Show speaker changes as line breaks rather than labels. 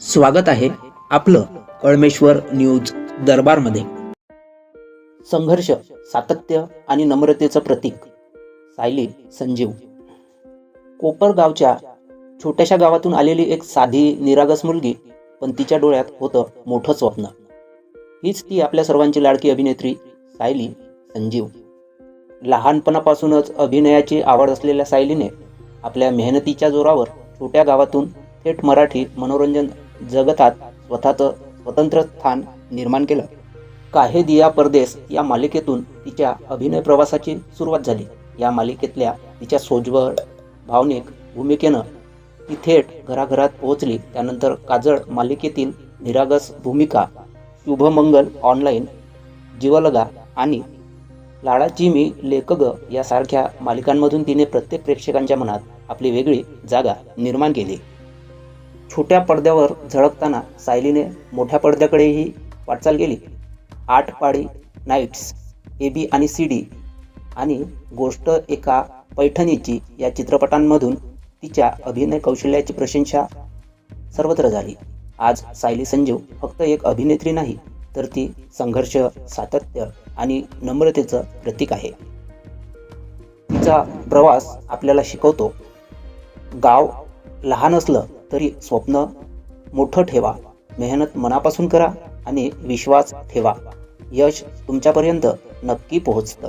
स्वागत आहे आपलं कळमेश्वर न्यूज दरबारमध्ये. संघर्ष सातत्य आणि नम्रतेचं प्रतीक सायली संजीव. कोपर गावच्या छोट्याशा गावातून आलेली एक साधी निरागस मुलगी पण तिच्या डोळ्यात होतं मोठं स्वप्न. हीच ती आपल्या सर्वांची लाडकी अभिनेत्री सायली संजीव. लहानपणापासूनच अभिनयाची आवड असलेल्या सायलीने आपल्या मेहनतीच्या जोरावर छोट्या गावातून थेट मराठी मनोरंजन जगतात स्वतःचं स्वतंत्र स्थान निर्माण केलं. काहे दिया परदेस या मालिकेतून तिच्या अभिनय प्रवासाची सुरुवात झाली. या मालिकेतल्या तिच्या सोज्वळ भावनिक भूमिकेनं ती थेट घराघरात पोहोचली. त्यानंतर काजळ मालिकेतील निरागस भूमिका शुभमंगल ऑनलाईन जीवलगा आणि लाडाची मी लेखग यासारख्या मालिकांमधून तिने प्रत्येक प्रेक्षकांच्या मनात आपली वेगळी जागा निर्माण केली. छोट्या पडद्यावर झळकताना सायलीने मोठ्या पडद्याकडेही वाटचाल केली. आठ पाडी नाईट्स ए बी आणि सी डी आणि गोष्ट एका पैठणीची या चित्रपटांमधून तिच्या अभिनय कौशल्याची प्रशंसा सर्वत्र झाली. आज सायली संजीव फक्त एक अभिनेत्री नाही तर ती संघर्ष सातत्य आणि नम्रतेचं प्रतीक आहे. तिचा प्रवास आपल्याला शिकवतो. गाव लहान असलं तरी स्वप्न मोठं ठेवा. मेहनत मनापासून करा आणि विश्वास ठेवा. यश तुमच्यापर्यंत नक्की पोहोचतं.